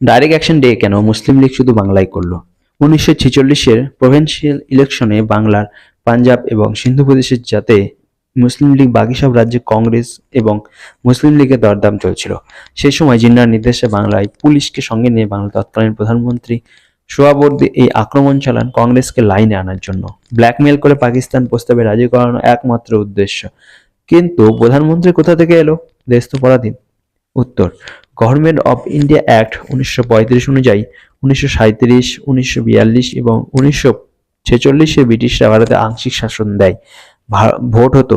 Direct action day কেন? মুসলিম লীগ শুধু বাংলায় করল। উনিশশো ছেচল্লিশের প্রভিন্সিয়াল ইলেকশনে বাংলার পাঞ্জাব এবং সিন্ধু প্রদেশের যাতে মুসলিম লীগ, বাকি সব রাজ্যে কংগ্রেস এবং মুসলিম লীগের দরদাম চলছিল। সেই সময় জিন্নার নির্দেশে বাংলায় পুলিশকে সঙ্গে নিয়ে বাংলার তৎকালীন প্রধানমন্ত্রী সোয়াবর্দী এই আক্রমণ চালান কংগ্রেসকে লাইনে আনার জন্য। ব্ল্যাকমেল করে পাকিস্তান প্রস্তাবে রাজি করানো একমাত্র উদ্দেশ্য। কিন্তু প্রধানমন্ত্রী কোথা থেকে এলো? দেশ তো পরাধীন। উত্তর গভর্নমেন্ট অফ ইন্ডিয়া অ্যাক্ট উনিশশো পঁয়ত্রিশ অনুযায়ী উনিশশো উনিশশো এবং উনিশশো ছেচল্লিশে ব্রিটিশরা ভারতে আংশিক শাসন দেয়। ভোট হতো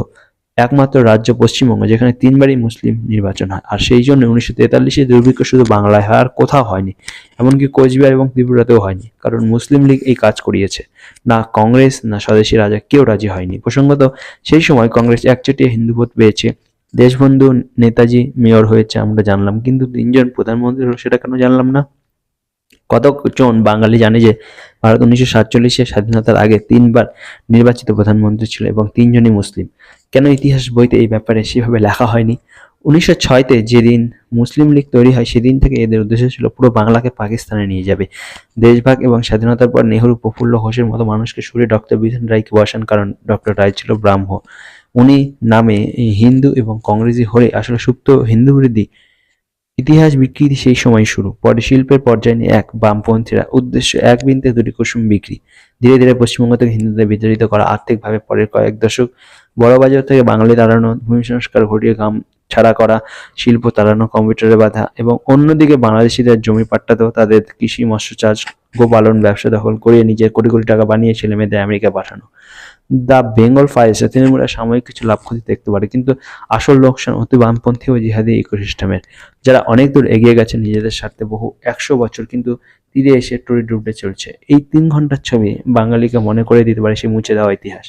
একমাত্র রাজ্য পশ্চিমবঙ্গ, যেখানে তিনবারই মুসলিম নির্বাচন হয়। আর সেই জন্য উনিশশো তেতাল্লিশে দুর্ভিক্ষ শুধু বাংলায় হয়, আর কোথাও হয়নি। এমনকি কোচবিহার এবং ত্রিপুরাতেও হয়নি, কারণ মুসলিম লীগ এই কাজ করিয়েছে। না কংগ্রেস, না স্বদেশী রাজা, কেউ রাজি হয়নি। প্রসঙ্গত সেই সময় কংগ্রেস একচেটিয়া হিন্দু ভোট পেয়েছে। দেশবন্ধু নেতাজি মেয়র হয়েছে, আমরা জানলাম। কিন্তু তিনজন প্রধানমন্ত্রী হলো, সেটা কেন জানলাম না? কতজন বাঙালি জানে যে ভারত উনিশশো সাতচল্লিশের স্বাধীনতার আগে তিনবার নির্বাচিত প্রধানমন্ত্রী ছিল এবং তিনজনই মুসলিম? কেন ইতিহাস বইতে এই ব্যাপারে সেভাবে লেখা হয়নি? উনিশশো ছয়তে যেদিন মুসলিম লীগ তৈরি হয়, সেদিন থেকে এদের উদ্দেশ্য ছিল পুরো বাংলাকে পাকিস্তানে নিয়ে যাবে। দেশভাগ এবং স্বাধীনতার পর নেহরু প্রফুল্ল ঘোষের মতো মানুষকে সুরে ডক্টর বিধান রায়কে বসান, কারণ ডক্টর রায় ছিল ব্রাহ্ম। উনি নামে হিন্দু এবং কংগ্রেসি হরে আসলে সুপ্ত হিন্দু বিরোধী ইতিহাস বিকৃতি সেই সময় শুরু। পরে শিল্পের পর্যায়ে নিয়ে এক বামপন্থীরা উদ্দেশ্য এক বিন্দে দুটি কুসুম বিক্রি। ধীরে ধীরে পশ্চিমবঙ্গ থেকে হিন্দুদের বিতাড়িত করা আর্থিকভাবে পরের কয়েক দশক বড়বাজার থেকে বাঙালি তাড়ানো ভূমি সংস্কার, ঘটিয়ে গ্রাম ছাড়া করা, শিল্প তাড়ানো কম্পিউটারে বাধা এবং অন্যদিকে বাংলাদেশিদের জমি পাট্টা পাট্টাতেও তাদের কৃষি মৎস্য চাষ গোপালন ব্যবসা দখল করিয়ে নিজের কোটি কোটি টাকা বানিয়ে ছেলে মেয়েদের আমেরিকা পাঠানো। দ্য বেঙ্গল ফায়ার্সে তৃণমূলে সাময়িক কিছু লাভ ক্ষতি দেখতে পারে, কিন্তু আসল লোকসান অতি বামপন্থী ও জিহাদি ইকোসিস্টেমের। যারা অনেক দূর এগিয়ে গেছে নিজেদের স্বার্থে বহু, একশো বছর কিন্তু তীরে এসে টুরি ডুবতে চলছে। এই তিন ঘণ্টার ছবি বাঙালিকে মনে করে দিতে পারে সেই মুছে দেওয়া ইতিহাস।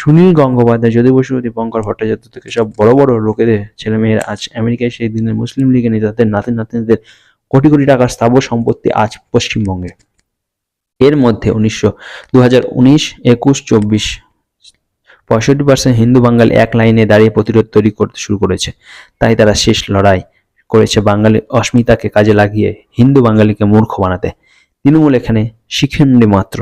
সুনীল গঙ্গোপাধ্যায়, যদি বসু দীপঙ্কর ভট্টাচার্য থেকে সব বড় বড় লোকেদের ছেলেমেয়েরা আজ আমেরিকায় সেই দিনের মুসলিম লীগের নেতাদের নাতি নাতনিদের কোটি কোটি টাকার স্থাবর সম্পত্তি আজ পশ্চিমবঙ্গে। এর মধ্যে উনিশশো দু হাজার উনিশ, একুশ, চব্বিশ, পঁয়ষট্টি হিন্দু বাঙালি এক লাইনে দাঁড়িয়ে প্রতিরোধ তৈরি করতে শুরু করেছে। তাই তারা শেষ লড়াই করেছে বাঙালি অস্মিতাকে কাজে লাগিয়ে হিন্দু বাঙালিকে মূর্খ বানাতে। তৃণমূল এখানে শিখেন্ডি মাত্র।